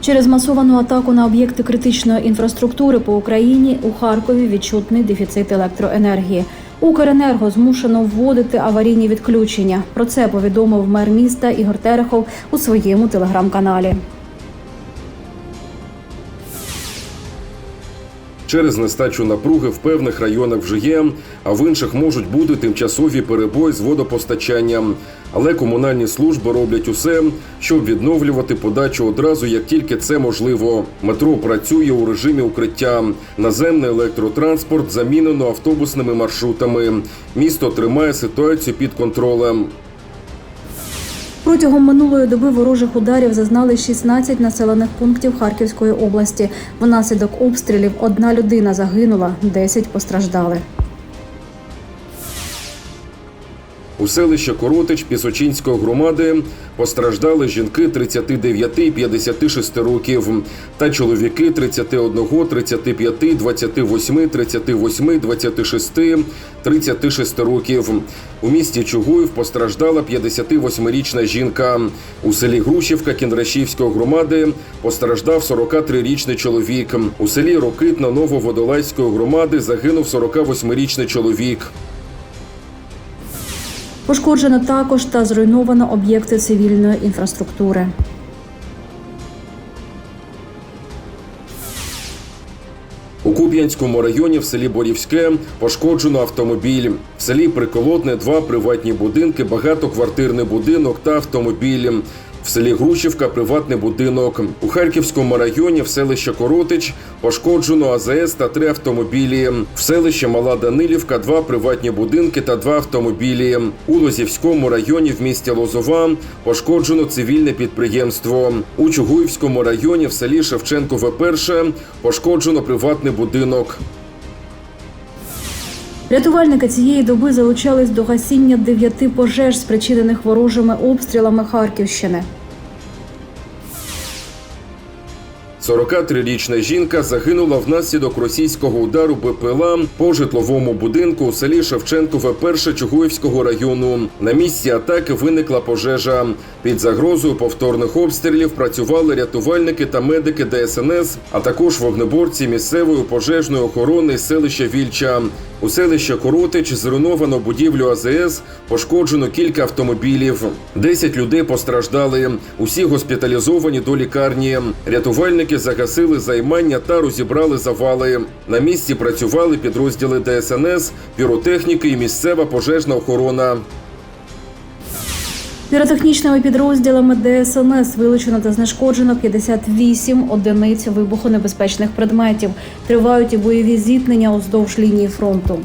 Через масовану атаку на об'єкти критичної інфраструктури по Україні у Харкові відчутний дефіцит електроенергії. Укренерго змушено вводити аварійні відключення. Про це повідомив мер міста Ігор Терехов у своєму телеграм-каналі. Через нестачу напруги в певних районах вже є, а в інших можуть бути тимчасові перебої з водопостачанням. Але комунальні служби роблять усе, щоб відновлювати подачу одразу, як тільки це можливо. Метро працює у режимі укриття. Наземний електротранспорт замінено автобусними маршрутами. Місто тримає ситуацію під контролем. Протягом минулої доби ворожих ударів зазнали 16 населених пунктів Харківської області. Внаслідок обстрілів одна людина загинула, 10 постраждали. У селищі Коротич Пісочинської громади постраждали жінки 39 і 56 років та чоловіки 31, 35, 28, 38, 26, 36 років. У місті Чугуїв постраждала 58-річна жінка. У селі Грушівка Кіндрашівської громади постраждав 43-річний чоловік. У селі Рокитна Нововодолазької громади загинув 48-річний чоловік. Пошкоджено також та зруйновано об'єкти цивільної інфраструктури. У Куп'янському районі в селі Борівське пошкоджено автомобіль. В селі Приколотне два приватні будинки, багатоквартирний будинок та автомобіль. В селі Грушівка приватний будинок. У Харківському районі в селищі Коротич пошкоджено АЗС та три автомобілі. В селищі Мала Данилівка два приватні будинки та два автомобілі. У Лозівському районі в місті Лозова пошкоджено цивільне підприємство. У Чугуївському районі в селі Шевченкове перше пошкоджено приватний будинок. Рятувальники цієї доби залучались до гасіння дев'яти пожеж, спричинених ворожими обстрілами Харківщини. 43-річна жінка загинула внаслідок російського удару БПЛА по житловому будинку у селі Шевченкове перше Чугуївського району. На місці атаки виникла пожежа. Під загрозою повторних обстрілів працювали рятувальники та медики ДСНС, а також вогнеборці місцевої пожежної охорони селища Вільча. У селищі Коротич зруйновано будівлю АЗС, пошкоджено кілька автомобілів. Десять людей постраждали. Усі госпіталізовані до лікарні. Рятувальники загасили займання та розібрали завали. На місці працювали підрозділи ДСНС, піротехніки і місцева пожежна охорона. Піротехнічними підрозділами ДСНС вилучено та знешкоджено 58 одиниць вибухонебезпечних предметів. Тривають і бойові зіткнення уздовж лінії фронту.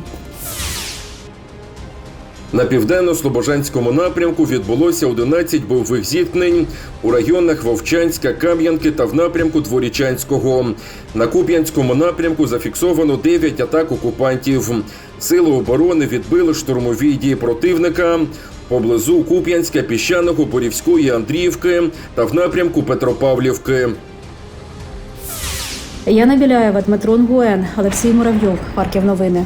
На південно-слобожанському напрямку відбулося 11 бойових зіткнень у районах Вовчанська, Кам'янки та в напрямку Дворічанського. На Куп'янському напрямку зафіксовано 9 атак окупантів. Сили оборони відбили штурмові дії противника поблизу Куп'янська, Піщаного, Борівської, Андріївки та в напрямку Петропавлівки. Яна Біляєва, Дмитро Нгуен, Олексій Муравйов. Харків новини.